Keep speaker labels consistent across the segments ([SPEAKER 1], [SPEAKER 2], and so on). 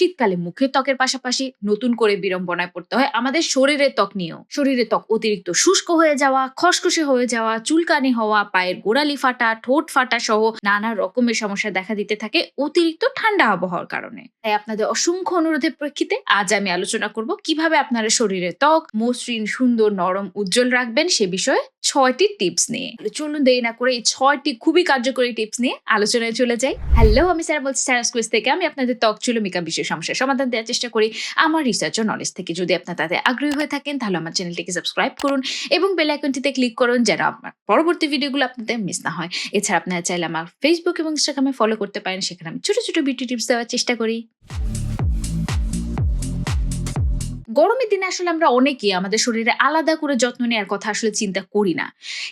[SPEAKER 1] শীতকালে মুখের ত্বকের পাশাপাশি নতুন করে বিড়ম্বনায় পড়তে হয়। আমাদের শরীরের ত্বক নিয়েও। শরীরের ত্বক অতিরিক্ত শুষ্ক হয়ে যাওয়া, খসখসে হয়ে যাওয়া, চুলকানি হওয়া, পায়ের গোড়ালি ফাটা, ঠোঁট ফাটা সহ নানা রকমের সমস্যা দেখা দিতে থাকে অতিরিক্ত ঠান্ডা আবহাওয়ার কারণে। তাই আপনাদের অসংখ্য অনুরোধের প্রেক্ষিতে আজ আমি আলোচনা করব কীভাবে আপনারা শরীরের ত্বক মসৃণ, সুন্দর, নরম, উজ্জ্বল রাখবেন সে বিষয়ে ছয়টি টিপস নিয়ে। চলুন দেরি না করে এই ছয়টি খুবই কার্যকরী টিপস নিয়ে আলোচনায় চলে যাই। হ্যালো, আমি স্যার বলছি স্যার থেকে। আমি আপনাদের ত্বক চুলমিকা বিষয় সমস্যার সমাধান দেওয়ার চেষ্টা করি। আমার রিসার্চ ও নলেজ থেকে যদি আপনার তাতে আগ্রহী হয়ে থাকেন, তাহলে আমার চ্যানেলটিকে সাবস্ক্রাইব করুন এবং বেল আইকনটিতে ক্লিক করুন যেন আমার পরবর্তী ভিডিওগুলো আপনাদের মিস না হয়। এছাড়া আপনারা চাইলে আমার ফেসবুক এবং ইনস্টাগ্রামে ফলো করতে পারেন। সেখানে আমি ছোটো ছোটো বিউটি টিপস দেওয়ার চেষ্টা করি। গরমের দিনে আসলে আমরা অনেকেই আমাদের শরীরে আলাদা করে যত্ন নেওয়ার কথা আসলে চিন্তা করি না।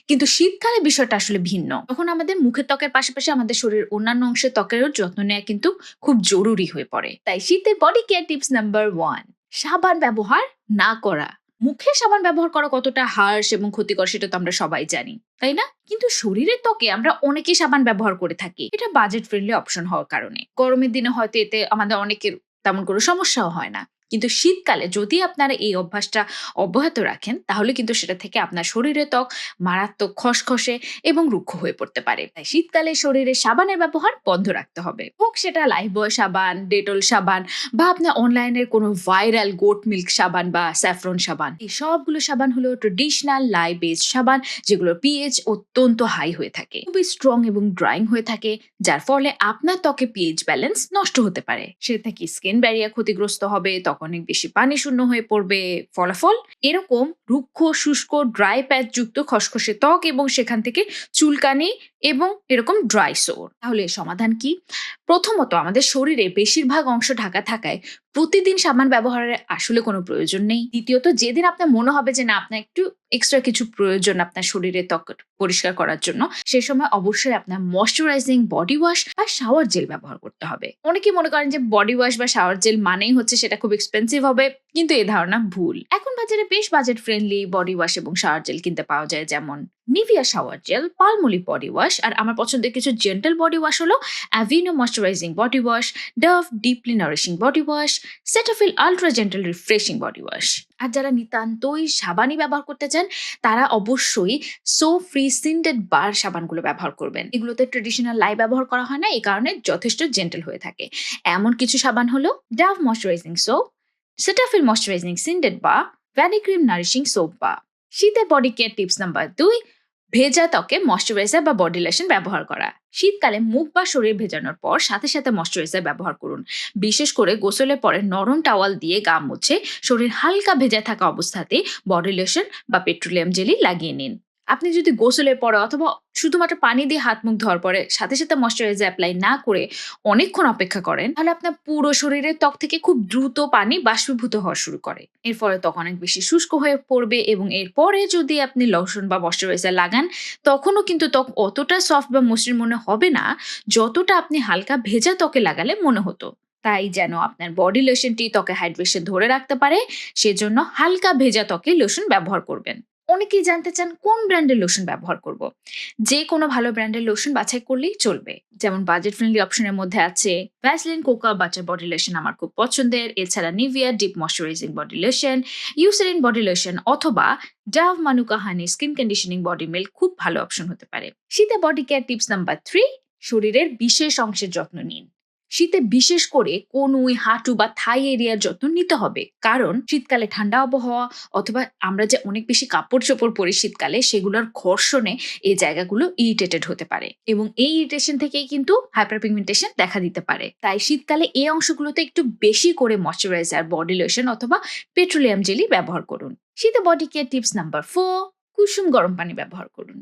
[SPEAKER 1] কিন্তু শীতকালে বিষয়টা আসলে ভিন্ন। তখন আমাদের মুখের ত্বকের পাশাপাশি আমাদের শরীরের অন্যান্য অংশের ত্বকেরও যত্ন নেওয়া কিন্তু খুব জরুরি হয়ে পড়ে। তাই শীতের body care tips number one সাবান ব্যবহার না করা। মুখে সাবান ব্যবহার করা কতটা হার্শ এবং ক্ষতিকর সেটা তো আমরা সবাই জানি, তাই না? কিন্তু শরীরের ত্বকে আমরা অনেকেই সাবান ব্যবহার করে থাকি। এটা বাজেট ফ্রেন্ডলি অপশন হওয়ার কারণে। গরমের দিনে হয়তো এতে আমাদের অনেকের তেমন কোনো সমস্যাও হয় না। কিন্তু শীতকালে যদি আপনারা এই অভ্যাসটা অব্যাহত রাখেন, তাহলে কিন্তু সেটা থেকে আপনার শরীরে ত্বক মারাত্মক খসখসে এবং রুক্ষ হয়ে পড়তে পারে। তাই শীতকালে শরীরে সাবানের ব্যবহার বন্ধ রাখতে হবে হোক সেটা লাইফবয় সাবান, ডেটল সাবান বা আপনার অনলাইনের কোনো ভাইরাল গোট মিল্ক সাবান বা স্যাফরন সাবান। এই সবগুলো সাবান হলো ট্রেডিশনাল লাই বেসড সাবান, যেগুলোর পিএইচ অত্যন্ত হাই হয়ে থাকে, খুবই স্ট্রং এবং ড্রাইং হয়ে থাকে, যার ফলে আপনার ত্বকে পিএইচ ব্যালেন্স নষ্ট হতে পারে। সেটা থেকে স্কিন ব্যারিয়ার ক্ষতিগ্রস্ত হবে, ত্বক অনেক বেশি পানি শূন্য হয়ে পড়বে ফলাফল। এরকম রুক্ষ, শুষ্ক ড্রাই প্যাচ যুক্ত খসখসে ত্বক এবং সেখান থেকে চুলকানি এবং এরকম ড্রাই সোর তাহলে সমাধান কি? প্রথমত আমাদের শরীরে বেশিরভাগ অংশ ঢাকা থাকায় প্রতিদিন সাবান ব্যবহারের আসলে কোনো প্রয়োজন নেই। দ্বিতীয়ত, যেদিন আপনার মনে হবে যে না, আপনার একটু এক্সট্রা কিছু প্রয়োজন আপনার শরীরে ত্বক পরিষ্কার করার জন্য, সে সময় অবশ্যই আপনার ময়শ্চারাইজিং বডি ওয়াশ বা শাওয়ার জেল ব্যবহার করতে হবে। অনেকে মনে করেন যে বডি ওয়াশ বা শাওয়ার জেল মানেই হচ্ছে সেটা খুব এক্সপেন্সিভ হবে। কিন্তু এ ধারণা ভুল। এখন বাজারে বেশ বাজেট ফ্রেন্ডলি বডি ওয়াশ এবং শাওয়ার জেল কিনতে পাওয়া যায়, যেমন Nivea shower gel Palmolive body wash আর আমার পছন্দের কিছু জেন্টাল বডি ওয়াশ হলো Aveeno moisturising body wash Dove deeply nourishing body wash Cetaphil ultra gentle refreshing body wash আর যারা নিতান্তই সাবানই ব্যবহার করতে চান, তারা অবশ্যই সো ফ্রি সিন্ডেড বার সাবানগুলো ব্যবহার করবেন। এগুলোতে ট্রেডিশনাল লাই ব্যবহার করা হয় না এই কারণে যথেষ্ট জেন্টাল হয়ে থাকে। এমন কিছু সাবান হলো Dove moisturising soap Cetaphil moisturising syndet বা ভ্যানিক্রিম নারিশিং সোপ বা শীতের বডি কেয়ার টিপস নাম্বার দুই, ভেজা ত্বকে ময়শ্চারাইজার বা বডি লোশন ব্যবহার করা। শীতকালে মুখ বা শরীর ভেজানোর পর সাথে সাথে ময়শ্চারাইজার ব্যবহার করুন। বিশেষ করে গোসলের পরে নরম টাওয়াল দিয়ে গা মুছে, শরীর হালকা ভেজা থাকা অবস্থাতে বডি লোশন বা পেট্রোলিয়াম জেলি লাগিয়ে নিন। আপনি যদি গোসলের পরে অথবা শুধুমাত্র পানি দিয়ে হাত মুখ ধোয়ার পরে সাথে সাথে ময়শ্চারাইজার অ্যাপ্লাই না করে অনেকক্ষণ অপেক্ষা করেন, তাহলে আপনার পুরো শরীরের ত্বক থেকে খুব দ্রুত পানি বাষ্পীভূত হওয়া শুরু করে। এর ফলে ত্বক অনেক বেশি শুষ্ক হয়ে পড়বে এবং এরপরে যদি আপনি লোশন বা ময়শ্চারাইজার লাগান, তখনও কিন্তু ত্বক অতটা সফট বা মসৃণ মনে হবে না, যতটা আপনি হালকা ভেজা ত্বকে লাগালে মনে হতো। তাই যেন আপনার বডি লোশনটি ত্বকে হাইড্রেশন ধরে রাখতে পারে, সেজন্য হালকা ভেজা ত্বকে লোশন ব্যবহার করবেন। অনেকেই জানতে চান কোন ব্র্যান্ডের লোশন ব্যবহার করব। যে কোনো ভালো ব্র্যান্ডের লোশন বাছাই করলেই চলবে। যেমন বাজেট ফ্রেন্ডলি অপশনের মধ্যে আছে Vaseline cocoa butter body lotion আমার খুব পছন্দের। এছাড়া Nivea deep moisturising body lotion Eucerin body lotion অথবা Dove manuka honey skin conditioning body milk খুব ভালো অপশন হতে পারে। শীতে body care tips number three শরীরের বিশেষ অংশের যত্ন নিন। শীতে বিশেষ করে কনুই, হাঁটু বা থাই এরিয়ার যত্ন নিতে হবে। কারণ শীতকালে ঠান্ডা আবহাওয়া অথবা আমরা যে অনেক বেশি কাপড় চোপড় পরি শীতকালে, সেগুলোর ঘর্ষণে এই জায়গাগুলো ইরিটেটেড হতে পারে এবং এই ইরিটেশন থেকেই কিন্তু হাইপার পিগমেন্টেশন দেখা দিতে পারে। তাই শীতকালে এই অংশগুলোতে একটু বেশি করে ময়শ্চারাইজার বডি লোশন অথবা পেট্রোলিয়াম জেলি ব্যবহার করুন। শীতে body care tips number four কুসুম গরম পানি ব্যবহার করুন।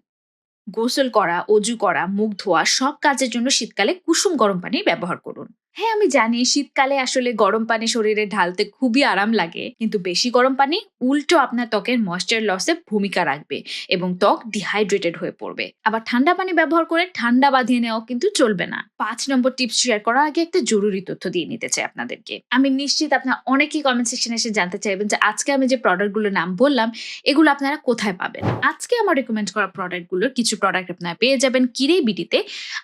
[SPEAKER 1] গোসল করা, অজু করা, মুখ ধোয়া, সব কাজের জন্য শীতকালে কুসুম গরম পানি ব্যবহার করুন। হ্যাঁ আমি জানি শীতকালে আসলে গরম পানি শরীরে ঢালতে খুবই আরাম লাগে। কিন্তু বেশি গরম পানি উল্টো আপনার ত্বকের ময়েশ্চার লসে ভূমিকা রাখবে এবং ত্বক ডিহাইড্রেটেড হয়ে পড়বে। আবার ঠান্ডা পানি ব্যবহার করে ঠান্ডা বাঁধিয়ে নেওয়া কিন্তু চলবে না। পাঁচ নম্বর টিপস শেয়ার করার আগে একটা জরুরি তথ্য দিয়ে নিতে চাই আপনাদেরকে। আমি নিশ্চিত আপনার অনেকেই কমেন্ট সেকশনে এসে জানতে চাইবেন যে আজকে আমি যে প্রোডাক্টগুলোর নাম বললাম, এগুলো আপনারা কোথায় পাবেন? আজকে আমার রেকমেন্ড করা প্রোডাক্টগুলোর কিছু প্রোডাক্ট আপনারা পেয়ে যাবেন কিরে বিডিতে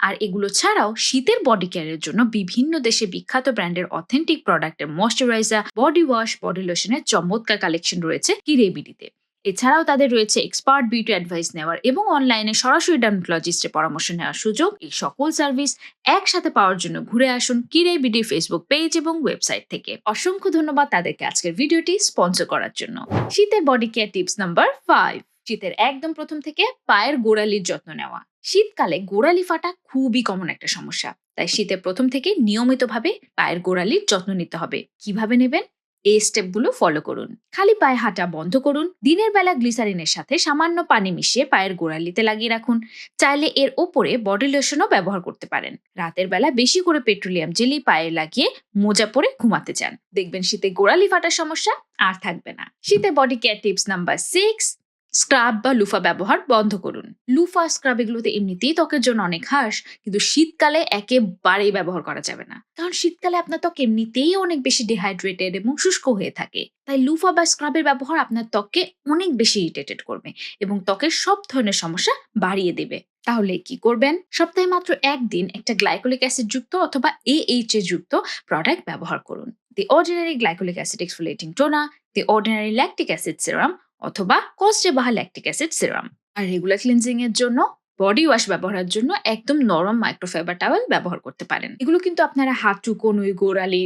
[SPEAKER 1] আর এগুলো ছাড়াও শীতের বডি কেয়ারের জন্য বিভিন্ন দেশে বিখ্যাত ব্র্যান্ডের অথেন্টিক প্রোডাক্টের ময়শ্চারাইজার বডি ওয়াশ বডি লোশনের চমৎকার কালেকশন রয়েছে কিরেবিডিতে। এছাড়াও তাদের রয়েছে এক্সপার্ট বিউটি অ্যাডভাইস নেওয়ার এবং অনলাইনে সরাসরি ডার্মাটোলজিস্টের পরামর্শ নেওয়ার সুযোগ। এই সকল সার্ভিস একসাথে পাওয়ার জন্য ঘুরে আসুন কিরে বিডি ফেসবুক পেজ এবং ওয়েবসাইট থেকে। অসংখ্য ধন্যবাদ তাদেরকে আজকের ভিডিওটি স্পন্সর করার জন্য। শীতের body care tips number five শীতের একদম প্রথম থেকে পায়ের গোড়ালির যত্ন নেওয়া। শীতকালে গোড়ালি ফাটা খুবই কমন একটা সমস্যা। তাই শীতের প্রথম থেকে নিয়মিতভাবে পায়ের গোড়ালির যত্ন নিতে হবে। কীভাবে নেবেন? এই স্টেপগুলো ফলো করুন। খালি পায়ে হাঁটা বন্ধ করুন। দিনের বেলা গ্লিসারিনের সাথে সামান্য পানি মিশিয়ে পায়ের গোড়ালিতে লাগিয়ে রাখুন। চাইলে এর ওপরে বডি লোশনও ব্যবহার করতে পারেন। রাতের বেলা বেশি করে পেট্রোলিয়াম জেলি পায়ে লাগিয়ে মোজা পরে ঘুমাতে চান। দেখবেন শীতে গোড়ালি ফাটার সমস্যা আর থাকবে না। শীতে body care tips number six scrub বা লুফা ব্যবহার বন্ধ করুন। লুফা, স্ক্রাব এগুলোতে এমনিতেই ত্বকের জন্য অনেক হার্শ, কিন্তু শীতকালে একেবারেই ব্যবহার করা যাবে না। কারণ শীতকালে আপনার ত্বক এমনিতেই অনেক বেশি ডিহাইড্রেটেড এবং শুষ্ক হয়ে থাকে। তাই লুফা বা স্ক্রাবের ব্যবহার আপনার ত্বককে অনেক বেশি ইরিটেটেড করবে এবং ত্বকের সব ধরনের সমস্যা বাড়িয়ে দেবে। তাহলে কি করবেন? সপ্তাহে মাত্র একদিন একটা গ্লাইকোলিক অ্যাসিড যুক্ত অথবা এএইচ এ যুক্ত প্রোডাক্ট ব্যবহার করুন। The Ordinary glycolic acid exfoliating toner The Ordinary lactic acid serum অথবা Cos De BAHA lactic acid serum আর রেগুলার ক্লিনজিং এর জন্য বডি ওয়াশ ব্যবহারের জন্য একদম নরম মাইক্রোফাইবার টাওয়েল ব্যবহার করতে পারেন। এগুলো কিন্তু আপনারা হাঁটু কনুই গোড়ালি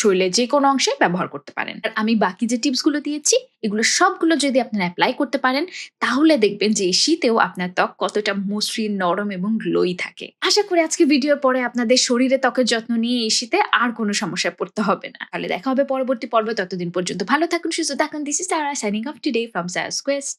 [SPEAKER 1] শরীরে যে কোনো অংশে ব্যবহার করতে পারেন। আর আমি বাকি যে টিপসগুলো দিয়েছি, এগুলো সবগুলো যদি আপনারা অ্যাপ্লাই করতে পারেন, তাহলে দেখবেন যে এই শীতেও আপনার ত্বক কতটা মসৃণ, নরম এবং গ্লোই থাকে। আশা করি আজকে ভিডিওর পরে আপনাদের শরীরে ত্বকের যত্ন নিয়ে এই শীতে আর কোনো সমস্যায় পড়তে হবে না। তাহলে দেখা হবে পরবর্তী পর্বে। ততদিন পর্যন্ত ভালো থাকুন, সুস্থ থাকুন। This is signing off today from সায়াস Quest